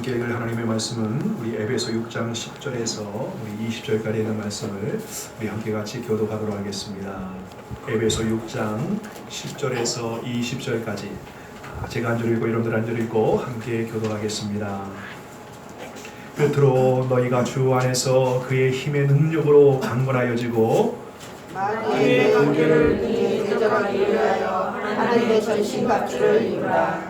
함께 읽을 하나님의 말씀은 우리 에베소 6장 10절에서 우리 20절까지 있는 말씀을 우리 함께 같이 교독하도록 하겠습니다. 에베소 6장 10절에서 20절까지 제가 한 줄 읽고 여러분들 한 줄 읽고 함께 교독하겠습니다. 끝으로 너희가 주 안에서 그의 힘의 능력으로 강건하여지고 마귀의 관계를 대적하기 위하여 하나님의 전신갑주를 입으라.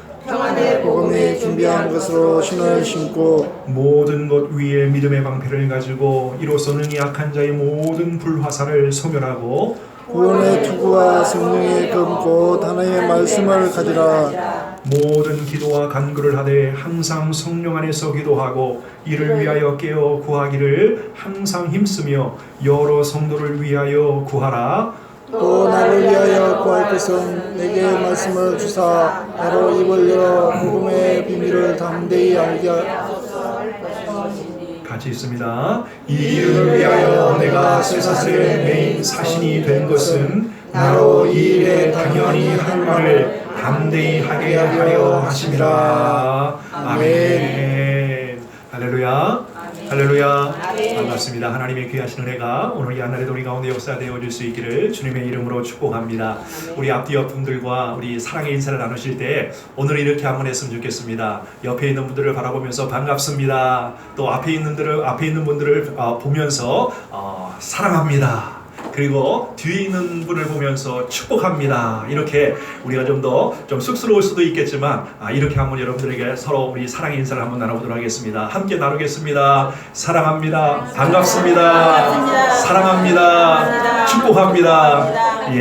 평안의 복음이 준비한 것으로 신을 신고 모든 것 위에 믿음의 방패를 가지고 이로써 능히 악한 자의 모든 불화살을 소멸하고 구원의 투구와 성령의 검고 하나님의 말씀을 가지라. 모든 기도와 간구를 하되 항상 성령 안에서 기도하고 이를 위하여 깨어 구하기를 항상 힘쓰며 여러 성도를 위하여 구하라 또 나를 위하여 구할 것은 내게 말씀을 주사 나로 입을 열어 복음의 비밀을 담대히 알게 같이 있습니다. 이 일을 위하여 내가 쇠사슬의 메인 사신이 된 것은 나로 이 일에 당연히 할 말을 담대히 하게 하려 하심이라. 아멘. 할렐루야. 할렐루야. 반갑습니다. 하나님의 귀하신 은혜가 오늘 이 한날에도 우리 가운데 역사되어 줄수 있기를 주님의 이름으로 축복합니다. 우리 앞뒤 옆 분들과 우리 사랑의 인사를 나누실 때 오늘 이렇게 한번 했으면 좋겠습니다. 옆에 있는 분들을 바라보면서 반갑습니다. 또 앞에 있는 분들을 앞에 있는 분들을 어, 보면서 어, 사랑합니다. 그리고 뒤에 있는 분을 보면서 축복합니다. 이렇게 우리가 좀더좀 쑥스러울 수도 있겠지만 아, 이렇게 한번 여러분들에게 서로 우리 사랑의 인사를 한번 나눠보도록 하겠습니다. 함께 나누겠습니다. 사랑합니다. 반갑습니다. 사랑합니다. 축복합니다. 예,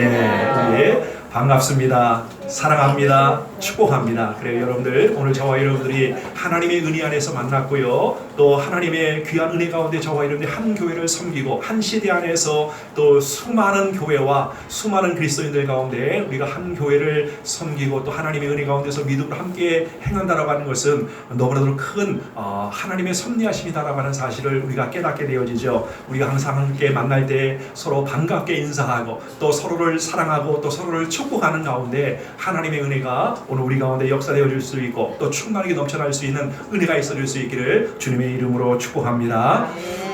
예. 반갑습니다. 사랑합니다. 축복합니다. 그래요, 여러분들. 오늘 저와 여러분들이 하나님의 은혜 안에서 만났고요. 또 하나님의 귀한 은혜 가운데 저와 여러분들이 한 교회를 섬기고 한 시대 안에서 또 수많은 교회와 수많은 그리스도인들 가운데 우리가 한 교회를 섬기고 또 하나님의 은혜 가운데서 믿음을 함께 행한다라고 하는 것은 너무나도 큰 어, 하나님의 섭리하심이다라고 하는 사실을 우리가 깨닫게 되어지죠. 우리가 항상 함께 만날 때 서로 반갑게 인사하고 또 서로를 사랑하고 또 서로를 축복하는 가운데 하나님의 은혜가 오늘 우리 가운데 역사되어 줄 수 있고 또 충만하게 넘쳐날 수 있는 은혜가 있어 줄 수 있기를 주님의 이름으로 축복합니다.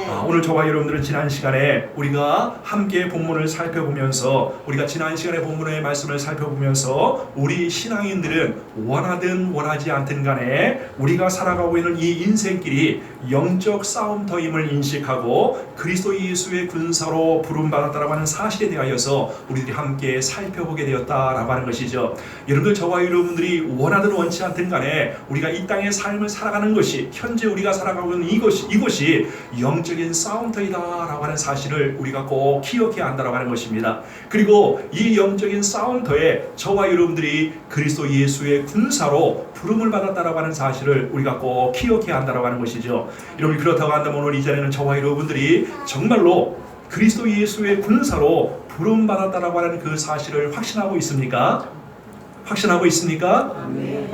아, 오늘 저와 여러분들은 지난 시간에 우리가 함께 본문을 살펴보면서 우리가 지난 시간에 본문의 말씀을 살펴보면서 우리 신앙인들은 원하든 원하지 않든 간에 우리가 살아가고 있는 이 인생길이 영적 싸움터임을 인식하고 그리스도 예수의 군사로 부름받았다라고 하는 사실에 대하여서 우리들이 함께 살펴보게 되었다라고 하는 것이죠. 여러분들 저와 여러분들이 원하든 원치 않든 간에 우리가 이 땅의 삶을 살아가는 것이 현재 우리가 살아가고 있는 이것이 이것이 영적 인 싸움터이다라고 하는 사실을 우리가 꼭 기억해야 한다라고 하는 것입니다. 그리고 이 영적인 싸움터에 저와 여러분들이 그리스도 예수의 군사로 부름을 받았다라고 하는 사실을 우리가 꼭 기억해야 한다라고 하는 것이죠. 여러분 그렇다고 한다면 오늘 이 자리는 저와 여러분들이 정말로 그리스도 예수의 군사로 부름 받았다라고 하는 그 사실을 확신하고 있습니까? 확신하고 있습니까?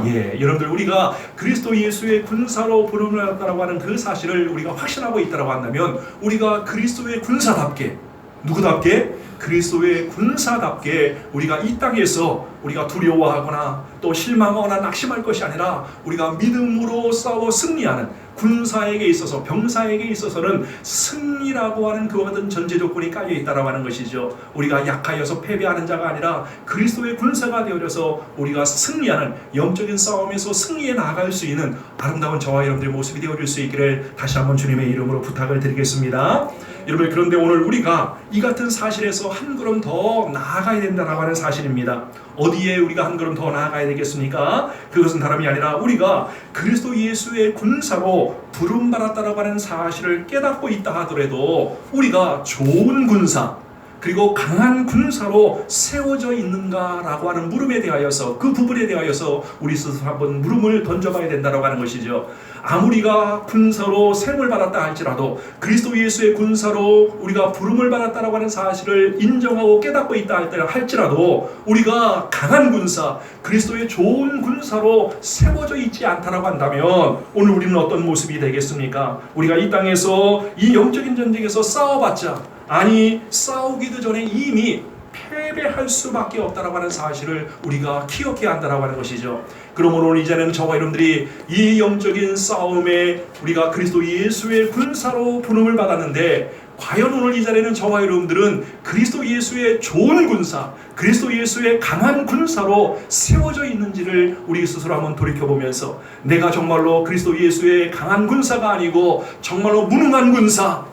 예, 여러분들 우리가 그리스도 예수의 군사로 부름을 받았다라고 하는 그 사실을 우리가 확신하고 있다라고 한다면 우리가 그리스도의 군사답게 누구답게 그리스도의 군사답게 우리가 이 땅에서 우리가 두려워하거나 또 실망하거나 낙심할 것이 아니라 우리가 믿음으로 싸워 승리하는 군사에게 있어서 병사에게 있어서는 승리라고 하는 그와 같은 전제 조건이 깔려 있다라고 하는 것이죠. 우리가 약하여서 패배하는 자가 아니라 그리스도의 군사가 되어져서 우리가 승리하는 영적인 싸움에서 승리해 나아갈 수 있는 아름다운 저와 여러분들의 모습이 되어줄 수 있기를 다시 한번 주님의 이름으로 부탁을 드리겠습니다. 여러분 그런데 오늘 우리가 이 같은 사실에서 한 걸음 더 나아가야 된다라고 하는 사실입니다. 어디에 우리가 한 걸음 더 나아가야 되겠습니까? 그것은 다름이 아니라 우리가 그리스도 예수의 군사로 부름 받았다라고 하는 사실을 깨닫고 있다 하더라도 우리가 좋은 군사 그리고 강한 군사로 세워져 있는가라고 하는 물음에 대하여서 그 부분에 대하여서 우리 스스로 한번 물음을 던져봐야 된다라고 하는 것이죠. 아무리가 군사로 셈을 받았다 할지라도 그리스도 예수의 군사로 우리가 부름을 받았다라고 하는 사실을 인정하고 깨닫고 있다 할지라도 우리가 강한 군사, 그리스도의 좋은 군사로 세워져 있지 않다라고 한다면 오늘 우리는 어떤 모습이 되겠습니까? 우리가 이 땅에서 이 영적인 전쟁에서 싸워봤자 아니 싸우기도 전에 이미 패배할 수밖에 없다라고 하는 사실을 우리가 기억해야 한다라고 하는 것이죠. 그러므로 오늘 이제는 저와 여러분들이 이 영적인 싸움에 우리가 그리스도 예수의 군사로 부름을 받았는데 과연 오늘 이 자리에는 저와 여러분들은 그리스도 예수의 좋은 군사, 그리스도 예수의 강한 군사로 세워져 있는지를 우리 스스로 한번 돌이켜 보면서 내가 정말로 그리스도 예수의 강한 군사가 아니고 정말로 무능한 군사,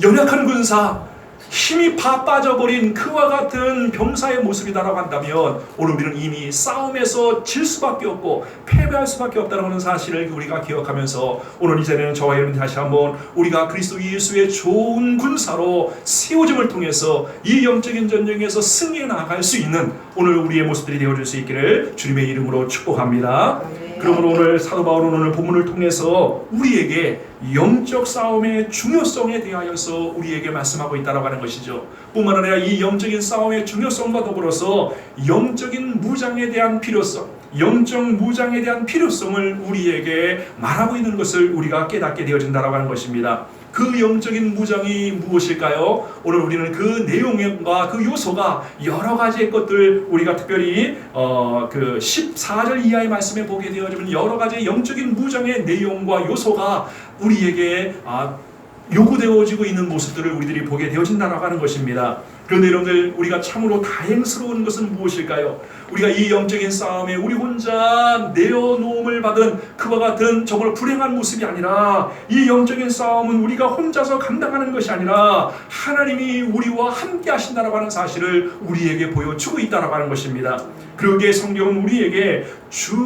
연약한 군사, 힘이 파 빠져버린 그와 같은 병사의 모습이다라고 한다면 오늘 우리는 이미 싸움에서 질 수밖에 없고 패배할 수밖에 없다는 사실을 우리가 기억하면서 오늘 이제는 저와 여러분 다시 한번 우리가 그리스도 예수의 좋은 군사로 세워짐을 통해서 이 영적인 전쟁에서 승리해 나갈 수 있는 오늘 우리의 모습들이 되어줄 수 있기를 주님의 이름으로 축복합니다. 그러므로 오늘 사도 바울은 오늘 본문을 통해서 우리에게 영적 싸움의 중요성에 대하여서 우리에게 말씀하고 있다라고 하는 것이죠. 뿐만 아니라 이 영적인 싸움의 중요성과 더불어서 영적인 무장에 대한 필요성, 영적 무장에 대한 필요성을 우리에게 말하고 있는 것을 우리가 깨닫게 되어진다라고 하는 것입니다. 그 영적인 무장이 무엇일까요? 오늘 우리는 그 내용과 그 요소가 여러 가지의 것들 우리가 특별히 어 그 14절 이하의 말씀에 보게 되어지면 여러 가지 영적인 무장의 내용과 요소가 우리에게 아 요구되어지고 있는 모습들을 우리들이 보게 되어진다라고 하는 것입니다. 그런데 여러분들 우리가 참으로 다행스러운 것은 무엇일까요? 우리가 이 영적인 싸움에 우리 혼자 내어놓음을 받은 그와 같은 정말 불행한 모습이 아니라 이 영적인 싸움은 우리가 혼자서 감당하는 것이 아니라 하나님이 우리와 함께 하신다라고 하는 사실을 우리에게 보여주고 있다라고 하는 것입니다. 그러기에 성경은 우리에게 주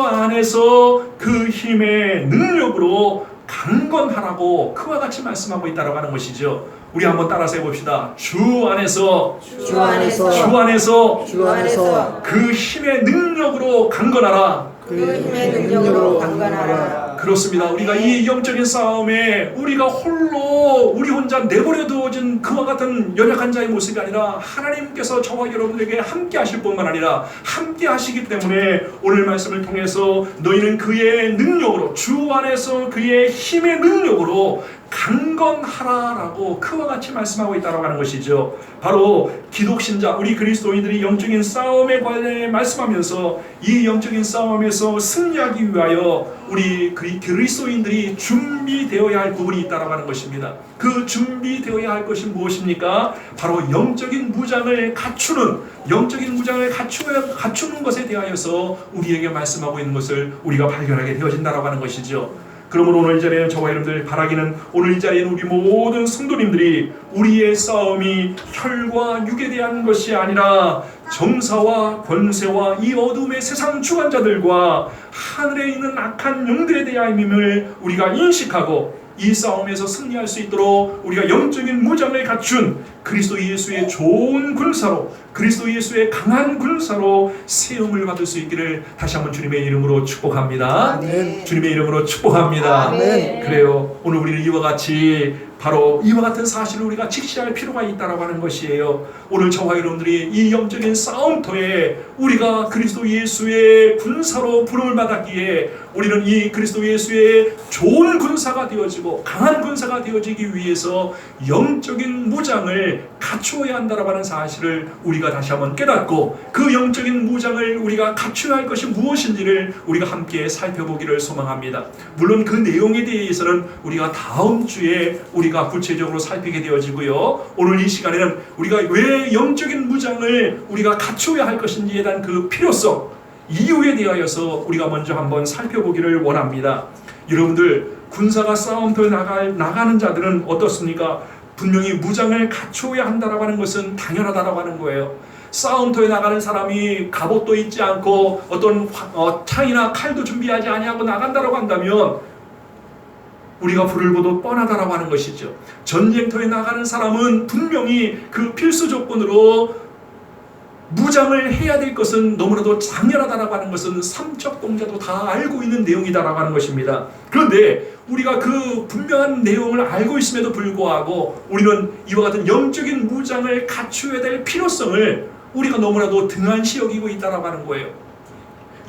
안에서 그 힘의 능력으로 강건하라고 그와 같이 말씀하고 있다라고 하는 것이죠. 우리 한번 따라서 해봅시다. 주 안에서 주 안에서 주 안에서 주 안에서 그 힘의 능력으로 강건하라. 그 힘의 능력으로 강건하라. 그렇습니다. 우리가 이 영적인 싸움에 우리가 홀로 우리 혼자 내버려 두어진 그와 같은 연약한 자의 모습이 아니라 하나님께서 저와 여러분에게 함께 하실 뿐만 아니라 함께 하시기 때문에 오늘 말씀을 통해서 너희는 그의 능력으로 주 안에서 그의 힘의 능력으로 강건하라라고 그와 같이 말씀하고 있다고 하는 것이죠. 바로 기독신자 우리 그리스도인들이 영적인 싸움에 관해 말씀하면서 이 영적인 싸움에서 승리하기 위하여 우리 그리- 그리스도인들이 준비되어야 할 부분이 있다고 하는 것입니다. 그 준비되어야 할 것이 무엇입니까? 바로 영적인 무장을 갖추는 영적인 무장을 갖추어 갖추는 것에 대하여서 우리에게 말씀하고 있는 것을 우리가 발견하게 되어진다라고 하는 것이죠. 그러므로 오늘 이 자리에는 저와 여러분들 바라기는 오늘 이 자리에는 우리 모든 성도님들이 우리의 싸움이 혈과 육에 대한 것이 아니라 정사와 권세와 이 어둠의 세상 주관자들과 하늘에 있는 악한 영들에 대함임을 우리가 인식하고 이 싸움에서 승리할 수 있도록 우리가 영적인 무장을 갖춘 그리스도 예수의 좋은 군사로 그리스도 예수의 강한 군사로 세움을 받을 수 있기를 다시 한번 주님의 이름으로 축복합니다. 아멘. 주님의 이름으로 축복합니다. 아멘. 그래요. 오늘 우리는 이와 같이 바로 이와 같은 사실을 우리가 직시할 필요가 있다라고 하는 것이에요. 오늘 저와 여러분들이 이 영적인 싸움터에 우리가 그리스도 예수의 군사로 부름을 받았기에 우리는 이 그리스도 예수의 좋은 군사가 되어지고 강한 군사가 되어지기 위해서 영적인 무장을 갖추어야 한다라고 하는 사실을 우리가 다시 한번 깨닫고 그 영적인 무장을 우리가 갖추어야 할 것이 무엇인지를 우리가 함께 살펴보기를 소망합니다. 물론 그 내용에 대해서는 우리가 다음 주에 우리가 구체적으로 살피게 되어지고요. 오늘 이 시간에는 우리가 왜 영적인 무장을 우리가 갖추어야 할 것인지에 대한 그 필요성, 이유에 대하여서 우리가 먼저 한번 살펴보기를 원합니다. 여러분들 군사가 싸움터에 나갈, 나가는 자들은 어떻습니까? 분명히 무장을 갖추어야 한다라고 하는 것은 당연하다라고 하는 거예요. 싸움터에 나가는 사람이 갑옷도 입지 않고 어떤 화- 어, 창이나 칼도 준비하지 아니하고 나간다라고 한다면 우리가 불을 보도 뻔하다라고 하는 것이죠. 전쟁터에 나가는 사람은 분명히 그 필수 조건으로 무장을 해야 될 것은 너무나도 당연하다라고 하는 것은 삼척 동자도 다 알고 있는 내용이다라고 하는 것입니다. 그런데 우리가 그 분명한 내용을 알고 있음에도 불구하고 우리는 이와 같은 영적인 무장을 갖추어야 될 필요성을 우리가 너무나도 등한시 여기고 있다라고 하는 거예요.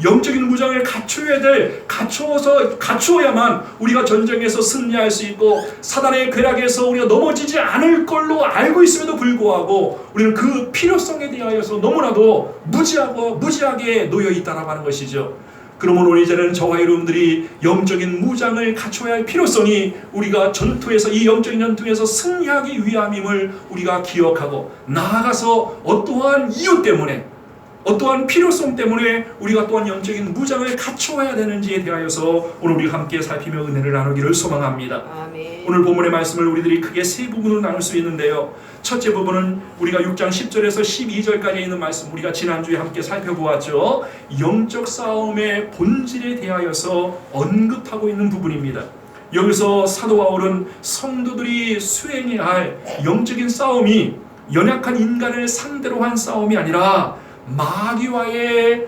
영적인 무장을 갖춰야 될 갖추어서 갖추어야만 우리가 전쟁에서 승리할 수 있고 사단의 궤락에서 우리가 넘어지지 않을 걸로 알고 있음에도 불구하고 우리는 그 필요성에 대하여서 너무나도 무지하고 무지하게 놓여 있다라고 하는 것이죠. 그러면 오늘 이제는 저와 여러분들이 영적인 무장을 갖춰야 할 필요성이 우리가 전투에서 이 영적인 전투에서 승리하기 위함임을 우리가 기억하고 나아가서 어떠한 이유 때문에 어떠한 필요성 때문에 우리가 또한 영적인 무장을 갖춰야 되는지에 대하여서 오늘 우리 함께 살피며 은혜를 나누기를 소망합니다. 아멘. 오늘 본문의 말씀을 우리들이 크게 세 부분으로 나눌 수 있는데요. 첫째 부분은 우리가 6장 10절에서 12절까지 있는 말씀 우리가 지난주에 함께 살펴보았죠. 영적 싸움의 본질에 대하여서 언급하고 있는 부분입니다. 여기서 사도 바울은 성도들이 수행해야 할 영적인 싸움이 연약한 인간을 상대로 한 싸움이 아니라 마귀와의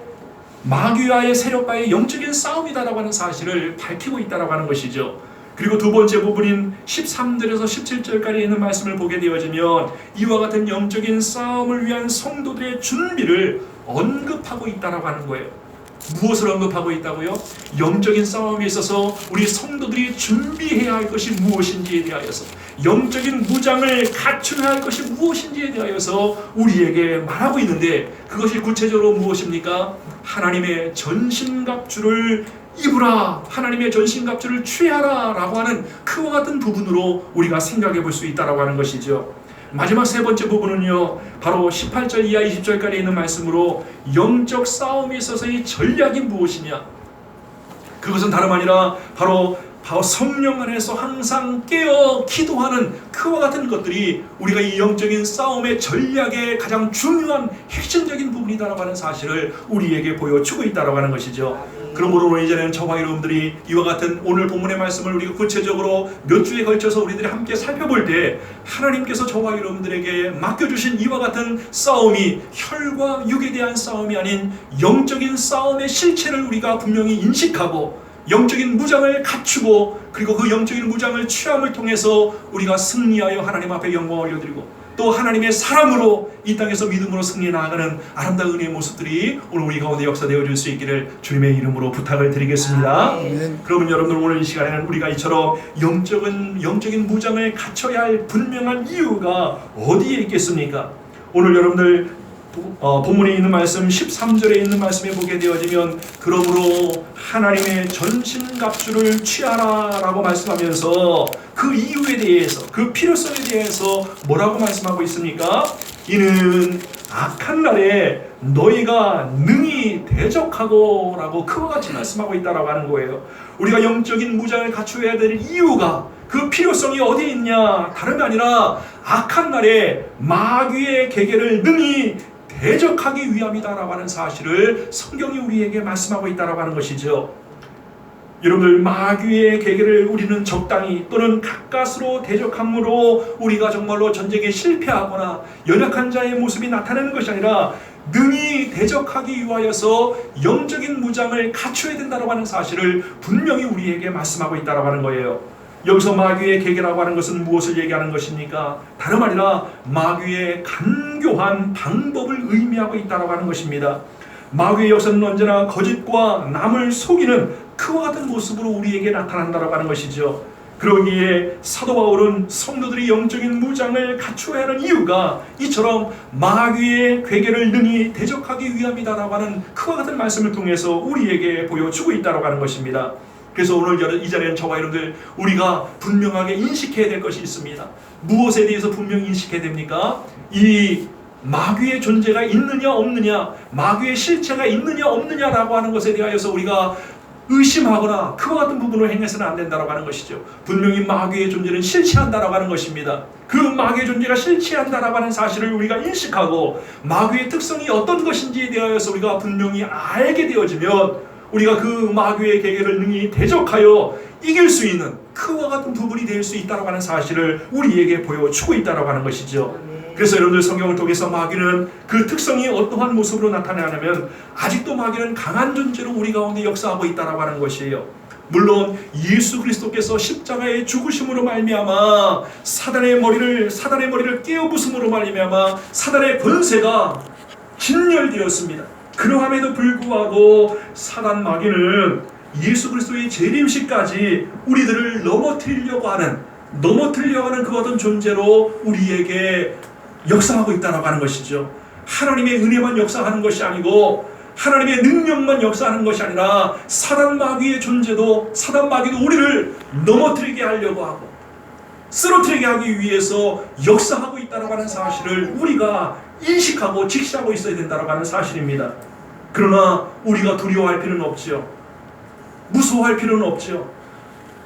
마귀와의 세력과의 영적인 싸움이다라고 하는 사실을 밝히고 있다라고 하는 것이죠. 그리고 두 번째 부분인 13절에서 17절까지 있는 말씀을 보게 되어지면 이와 같은 영적인 싸움을 위한 성도들의 준비를 언급하고 있다라고 하는 거예요. 무엇을 언급하고 있다고요? 영적인 싸움에 있어서 우리 성도들이 준비해야 할 것이 무엇인지에 대하여서 영적인 무장을 갖춰야 할 것이 무엇인지에 대하여서 우리에게 말하고 있는데 그것이 구체적으로 무엇입니까? 하나님의 전신갑주를 입으라 하나님의 전신갑주를 취하라 라고 하는 그와 같은 부분으로 우리가 생각해 볼 수 있다라고 하는 것이죠. 마지막 세 번째 부분은요, 바로 18절 이하 20절까지 있는 말씀으로 영적 싸움에 있어서의 전략이 무엇이냐? 그것은 다름 아니라 바로 바로 성령 안에서 항상 깨어 기도하는 그와 같은 것들이 우리가 이 영적인 싸움의 전략의 가장 중요한 핵심적인 부분이다라고 하는 사실을 우리에게 보여주고 있다라고 하는 것이죠. 그러므로 이제는 저와 여러분들이 이와 같은 오늘 본문의 말씀을 우리가 구체적으로 몇 주에 걸쳐서 우리들이 함께 살펴볼 때 하나님께서 저와 여러분들에게 맡겨주신 이와 같은 싸움이 혈과 육에 대한 싸움이 아닌 영적인 싸움의 실체를 우리가 분명히 인식하고 영적인 무장을 갖추고 그리고 그 영적인 무장을 취함을 통해서 우리가 승리하여 하나님 앞에 영광을 올려드리고 또 하나님의 사람으로 이 땅에서 믿음으로 승리해 나아가는 아름다운 은혜의 모습들이 오늘 우리 가운데 역사되어 줄 수 있기를 주님의 이름으로 부탁을 드리겠습니다. 아멘. 그러면 여러분들 오늘 이 시간에는 우리가 이처럼 영적인 영적인 무장을 갖춰야 할 분명한 이유가 어디에 있겠습니까? 오늘 여러분들 어, 본문에 있는 말씀 13절에 있는 말씀에 보게 되어지면 그러므로 하나님의 전신갑주를 취하라라고 말씀하면서 그 이유에 대해서 그 필요성에 대해서 뭐라고 말씀하고 있습니까? 이는 악한 날에 너희가 능히 대적하고라고 그와 같이 말씀하고 있다라고 하는 거예요. 우리가 영적인 무장을 갖추어야 될 이유가 그 필요성이 어디에 있냐? 다름이 아니라 악한 날에 마귀의 계계를 능히 대적하기 위함이다라고 하는 사실을 성경이 우리에게 말씀하고 있다라고 하는 것이죠. 여러분들 마귀의 계계를 우리는 적당히 또는 가까스로 대적함으로 우리가 정말로 전쟁에 실패하거나 연약한 자의 모습이 나타나는 것이 아니라 능히 대적하기 위하여서 영적인 무장을 갖춰야 된다고 하는 사실을 분명히 우리에게 말씀하고 있다고 하는 거예요. 여기서 마귀의 계계라고 하는 것은 무엇을 얘기하는 것입니까? 다름 아니라 마귀의 간교한 방법을 의미하고 있다고 하는 것입니다. 마귀의 역사는 언제나 거짓과 남을 속이는 그와 같은 모습으로 우리에게 나타난다고 하는 것이죠. 그러기에 사도 바울은 성도들이 영적인 무장을 갖추어야 하는 이유가 이처럼 마귀의 괴계를 능히 대적하기 위함이다라고 하는 그와 같은 말씀을 통해서 우리에게 보여주고 있다고 하는 것입니다. 그래서 오늘 이 자리에는 저와 여러분들 우리가 분명하게 인식해야 될 것이 있습니다. 무엇에 대해서 분명히 인식해야 됩니까? 이 마귀의 존재가 있느냐 없느냐, 마귀의 실체가 있느냐 없느냐라고 하는 것에 대하여서 우리가 의심하거나 그와 같은 부분을 행해서는 안 된다고 하는 것이죠. 분명히 마귀의 존재는 실체한다라고 하는 것입니다. 그 마귀의 존재가 실체한다라고 하는 사실을 우리가 인식하고 마귀의 특성이 어떤 것인지에 대하여서 우리가 분명히 알게 되어지면 우리가 그 마귀의 계계를 능히 대적하여 이길 수 있는 그와 같은 부분이 될 수 있다고 하는 사실을 우리에게 보여주고 있다고 하는 것이죠. 그래서 여러분들 성경을 통해서 마귀는 그 특성이 어떠한 모습으로 나타나냐면 아직도 마귀는 강한 존재로 우리 가운데 역사하고 있다라고 하는 것이에요. 물론 예수 그리스도께서 십자가의 죽으심으로 말미암아 사단의 머리를 사단의 머리를 깨어 부숨으로 말미암아 사단의 권세가 진멸되었습니다. 그러함에도 불구하고 사단 마귀는 예수 그리스도의 재림시까지 우리들을 넘어뜨리려고 하는 넘어뜨리려고 하는 그 어떤 존재로 우리에게 역사하고 있다라고 하는 것이죠. 하나님의 은혜만 역사하는 것이 아니고 하나님의 능력만 역사하는 것이 아니라 사단 마귀의 존재도 사단 마귀도 우리를 넘어뜨리게 하려고 하고 쓰러뜨리게 하기 위해서 역사하고 있다라고 하는 사실을 우리가 인식하고 직시하고 있어야 된다라고 하는 사실입니다. 그러나 우리가 두려워할 필요는 없지요. 무서워할 필요는 없지요.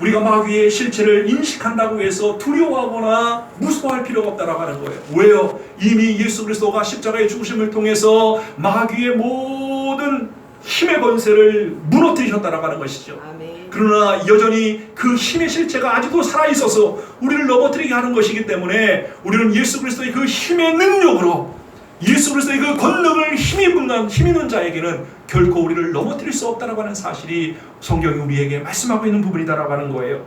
우리가 마귀의 실체를 인식한다고 해서 두려워하거나 무서워할 필요가 없다라고 하는 거예요. 왜요? 이미 예수 그리스도가 십자가의 죽으심을 통해서 마귀의 모든 힘의 권세를 무너뜨리셨다라고 하는 것이죠. 아멘. 그러나 여전히 그 힘의 실체가 아직도 살아 있어서 우리를 넘어뜨리게 하는 것이기 때문에 우리는 예수 그리스도의 그 힘의 능력으로 예수 그리스도의 그 권능을 힘입는 힘 있는 자에게는 결코 우리를 넘어뜨릴 수 없다라고 하는 사실이 성경이 우리에게 말씀하고 있는 부분이다라고 하는 거예요.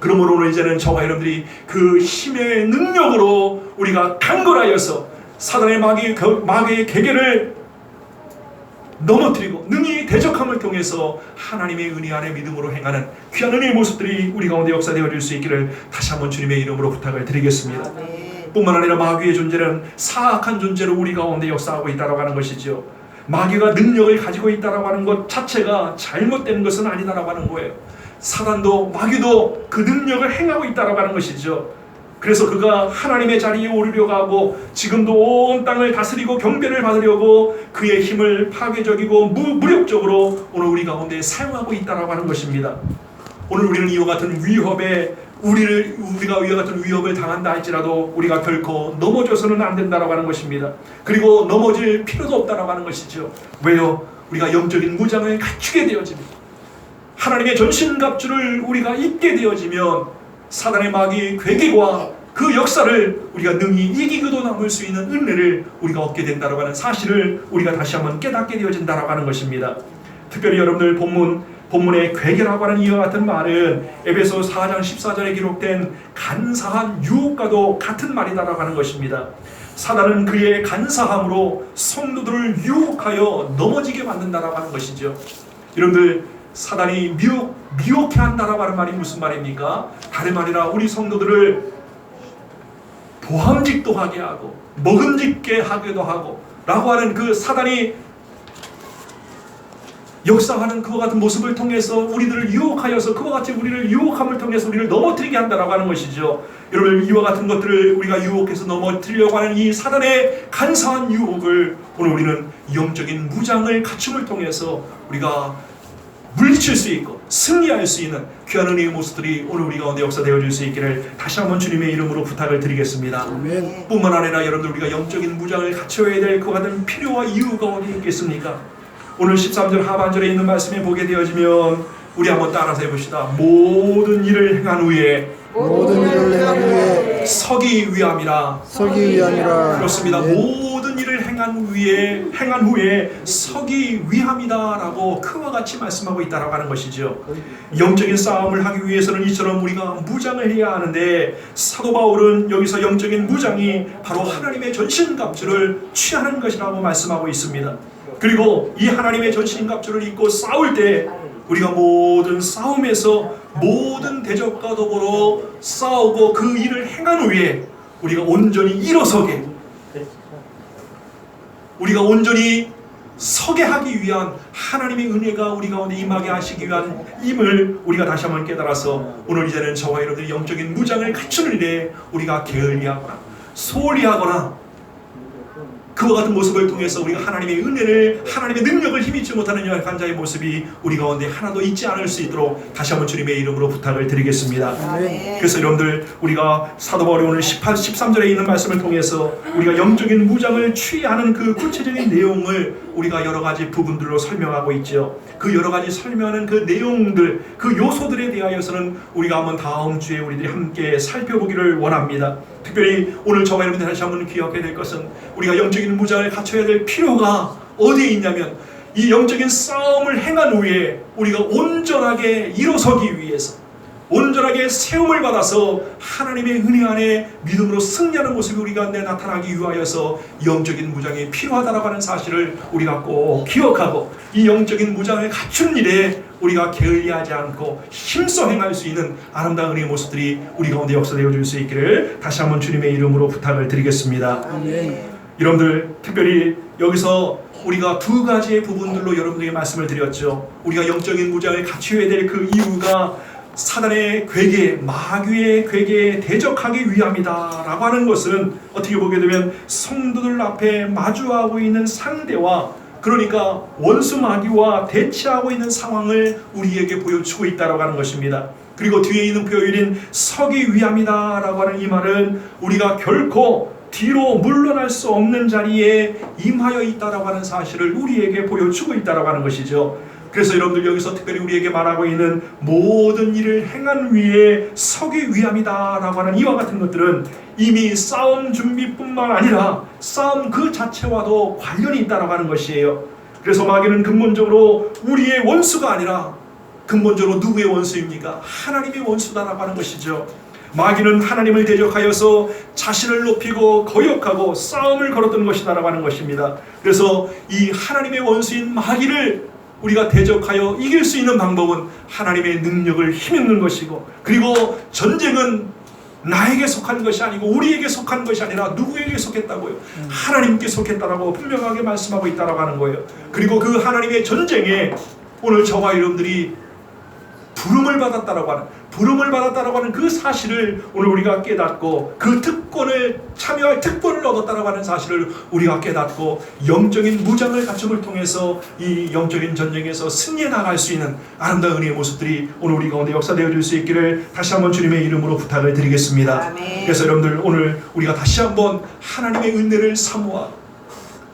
그러므로 오늘 이제는 저와 여러분들이 그 힘의 능력으로 우리가 강건하여서 사단의 마귀 마귀의 계계를 넘어뜨리고 능히 대적함을 통해서 하나님의 은혜 안에 믿음으로 행하는 귀한 은혜의 모습들이 우리 가운데 역사되어 질 수 있기를 다시 한번 주님의 이름으로 부탁을 드리겠습니다. 뿐만 아니라 마귀의 존재는 사악한 존재로 우리 가운데 역사하고 있다라고 하는 것이죠. 마귀가 능력을 가지고 있다라고 하는 것 자체가 잘못된 것은 아니다라고 하는 거예요. 사단도 마귀도 그 능력을 행하고 있다라고 하는 것이죠. 그래서 그가 하나님의 자리에 오르려고 하고 지금도 온 땅을 다스리고 경배를 받으려고 그의 힘을 파괴적이고 무, 무력적으로 오늘 우리 가운데 사용하고 있다라고 하는 것입니다. 오늘 우리는 이와 같은 위협에 우리를 우리가 이와 같은 위협을 당한다 할지라도 우리가 결코 넘어져서는 안 된다라고 하는 것입니다. 그리고 넘어질 필요도 없다라고 하는 것이죠. 왜요? 우리가 영적인 무장을 갖추게 되어집니다. 하나님의 전신갑주를 우리가 입게 되어지면 사단의 마귀의 괴계와 그 역사를 우리가 능히 이기고도 남을 수 있는 은혜를 우리가 얻게 된다라고 하는 사실을 우리가 다시 한번 깨닫게 되어진다라고 하는 것입니다. 특별히 여러분들 본문 본문의 괴계라고 하는 이와 같은 말은 에베소 4장 14절에 기록된 간사한 유혹과도 같은 말이다라고 하는 것입니다. 사단은 그의 간사함으로 성도들을 유혹하여 넘어지게 만든다라고 하는 것이죠. 여러분들 사단이 미혹 미혹해 한다라고 하는 말이 무슨 말입니까? 다름 아니라 우리 성도들을 보함직도 하게 하고 먹음직게 하기도 하고 라고 하는 그 사단이 역사하는 그와 같은 모습을 통해서 우리들을 유혹하여서 그와 같이 우리를 유혹함을 통해서 우리를 넘어뜨리게 한다라고 하는 것이죠. 여러분 이와 같은 것들을 우리가 유혹해서 넘어뜨리려고 하는 이 사단의 간사한 유혹을 오늘 우리는 영적인 무장을 갖춤을 통해서 우리가 물리칠 수 있고 승리할 수 있는 귀한 은혜의 모습들이 오늘 우리 가운데 역사되어질 수 있기를 다시 한번 주님의 이름으로 부탁을 드리겠습니다. 아멘. 뿐만 아니라 여러분들 우리가 영적인 무장을 갖춰야 될그 같은 필요와 이유가 어디 있겠습니까? 오늘 13절 하반절에 있는 말씀에 보게 되어지면 우리 한번 따라서 해봅시다. 모든 일을 행한 후에 모든 일을 행한 후에 서기 위함이라. 서기 위함이라 그렇습니다. 일을 행한 후에 행한 후에 서기 위함이다라고 그와 같이 말씀하고 있다라고 하는 것이죠. 영적인 싸움을 하기 위해서는 이처럼 우리가 무장을 해야 하는데 사도 바울은 여기서 영적인 무장이 바로 하나님의 전신갑주를 취하는 것이라고 말씀하고 있습니다. 그리고 이 하나님의 전신갑주를 입고 싸울 때 우리가 모든 싸움에서 모든 대적과 더불어 싸우고 그 일을 행한 후에 우리가 온전히 일어서게 우리가 온전히 서게 하기 위한 하나님의 은혜가 우리 가운데 임하게 하시기 위한 임을 우리가 다시 한번 깨달아서 오늘 이제는 저와 여러분들이 영적인 무장을 갖추는 일에 우리가 게을리하거나 소홀히 하거나 그와 같은 모습을 통해서 우리가 하나님의 은혜를 하나님의 능력을 힘입지 못하는 연약한 자의 모습이 우리 가운데 하나도 있지 않을 수 있도록 다시 한번 주님의 이름으로 부탁을 드리겠습니다. 그래서 여러분들 우리가 사도 바울이 오늘 18, 13절에 있는 말씀을 통해서 우리가 영적인 무장을 취하는 그 구체적인 내용을 우리가 여러 가지 부분들로 설명하고 있죠. 그 여러 가지 설명하는 그 내용들, 그 요소들에 대하여서는 우리가 한번 다음 주에 우리들이 함께 살펴보기를 원합니다. 특별히 오늘 저와 여러분들 다시 한번 기억해야 될 것은 우리가 영적인 무장을 갖춰야 될 필요가 어디에 있냐면 이 영적인 싸움을 행한 후에 우리가 온전하게 일어서기 위해서 온전하게 세움을 받아서 하나님의 은혜 안에 믿음으로 승리하는 모습이 우리 가운데 나타나기 위하여서 영적인 무장이 필요하다라고 하는 사실을 우리가 꼭 기억하고 이 영적인 무장을 갖춘 일에 우리가 게을리하지 않고 힘써 행할 수 있는 아름다운 은혜의 모습들이 우리 가운데 역사되어 줄 수 있기를 다시 한번 주님의 이름으로 부탁을 드리겠습니다. 아멘. 여러분들 특별히 여기서 우리가 두 가지의 부분들로 여러분들에게 말씀을 드렸죠. 우리가 영적인 무장을 갖추어야 될 그 이유가 사단의 괴계, 마귀의 괴계에 대적하기 위함이다라고 하는 것은 어떻게 보게 되면 성도들 앞에 마주하고 있는 상대와 그러니까 원수 마귀와 대치하고 있는 상황을 우리에게 보여주고 있다라고 하는 것입니다. 그리고 뒤에 있는 표현인 서기 위함이다라고 하는 이 말은 우리가 결코 뒤로 물러날 수 없는 자리에 임하여 있다라고 하는 사실을 우리에게 보여주고 있다라고 하는 것이죠. 그래서 여러분들 여기서 특별히 우리에게 말하고 있는 모든 일을 행한 위에 서기 위함이다라고 하는 이와 같은 것들은 이미 싸움 준비뿐만 아니라 싸움 그 자체와도 관련이 있다라고 하는 것이에요. 그래서 마귀는 근본적으로 우리의 원수가 아니라 근본적으로 누구의 원수입니까? 하나님의 원수다라고 하는 것이죠. 마귀는 하나님을 대적하여서 자신을 높이고 거역하고 싸움을 걸었던 것이다라고 하는 것입니다. 그래서 이 하나님의 원수인 마귀를 우리가 대적하여 이길 수 있는 방법은 하나님의 능력을 힘입는 것이고 그리고 전쟁은 나에게 속한 것이 아니고 우리에게 속한 것이 아니라 누구에게 속했다고요? 하나님께 속했다라고 분명하게 말씀하고 있다라고 하는 거예요. 그리고 그 하나님의 전쟁에 오늘 저와 여러분들이 부름을 받았다라고 하는 부름을 받았다라고 하는 그 사실을 오늘 우리가 깨닫고 그 특권을 참여할 특권을 얻었다라고 하는 사실을 우리가 깨닫고 영적인 무장을 갖춤을 통해서 이 영적인 전쟁에서 승리해 나갈 수 있는 아름다운 은혜의 모습들이 오늘 우리 가운데 역사되어 줄 수 있기를 다시 한번 주님의 이름으로 부탁을 드리겠습니다. 그래서 여러분들 오늘 우리가 다시 한번 하나님의 은혜를 사모하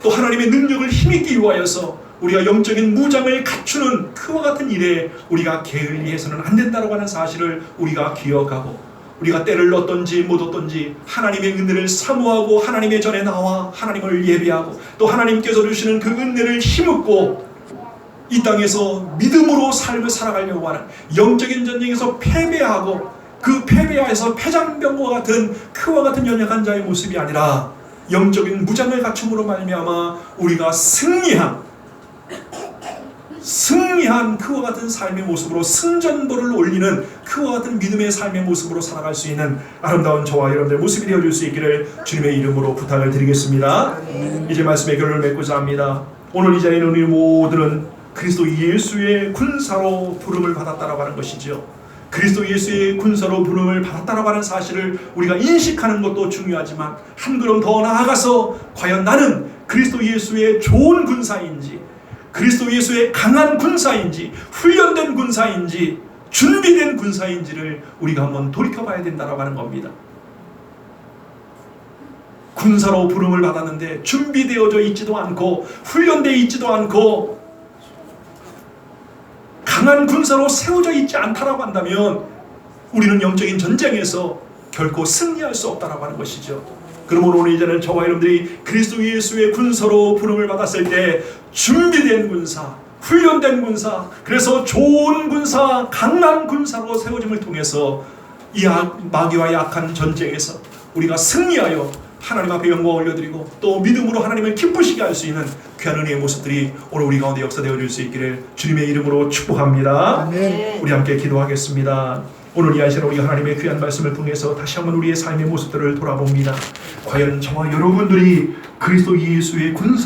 또 하나님의 능력을 힘입기 위하여서 우리가 영적인 무장을 갖추는 그와 같은 일에 우리가 게을리해서는 안 된다고 하는 사실을 우리가 기억하고 우리가 때를 얻든지 못 얻든지 하나님의 은혜를 사모하고 하나님의 전에 나와 하나님을 예배하고 또 하나님께서 주시는 그 은혜를 힘입고 이 땅에서 믿음으로 삶을 살아가려고 하는 영적인 전쟁에서 패배하고 그 패배하에서 패장병과 같은 그와 같은 연약한 자의 모습이 아니라 영적인 무장을 갖춤으로 말미암아 우리가 승리한 승리한 그와 같은 삶의 모습으로 승전보를 올리는 그와 같은 믿음의 삶의 모습으로 살아갈 수 있는 아름다운 저와 여러분들 모습이 되어줄 수 있기를 주님의 이름으로 부탁을 드리겠습니다. 이제 말씀의 결론을 맺고자 합니다. 오늘 이 자리에 우리 모두는 그리스도 예수의 군사로 부름을 받았다라고 하는 것이지요. 그리스도 예수의 군사로 부름을 받았다라고 하는 사실을 우리가 인식하는 것도 중요하지만 한 걸음 더 나아가서 과연 나는 그리스도 예수의 좋은 군사인지 그리스도 예수의 강한 군사인지 훈련된 군사인지 준비된 군사인지를 우리가 한번 돌이켜봐야 된다라고 하는 겁니다. 군사로 부름을 받았는데 준비되어져 있지도 않고 훈련되어 있지도 않고 강한 군사로 세워져 있지 않다라고 한다면 우리는 영적인 전쟁에서 결코 승리할 수 없다라고 하는 것이죠. 그러므로 오늘 이제는 저와 여러분들이 그리스도 예수의 군사로 부름을 받았을 때 준비된 군사, 훈련된 군사, 그래서 좋은 군사, 강한 군사로 세워짐을 통해서 이 악- 마귀와 약한 전쟁에서 우리가 승리하여 하나님 앞에 영광 올려드리고 또 믿음으로 하나님을 기쁘시게 할 수 있는 귀한 은혜의 모습들이 오늘 우리 가운데 역사되어 줄수 있기를 주님의 이름으로 축복합니다. 아멘. 우리 함께 기도하겠습니다. 오늘 이 아시는 우리 하나님의 귀한 말씀을 통해서 다시 한번 우리의 삶의 모습들을 돌아봅니다. 과연 저와 여러분들이 그리스도 예수의 군사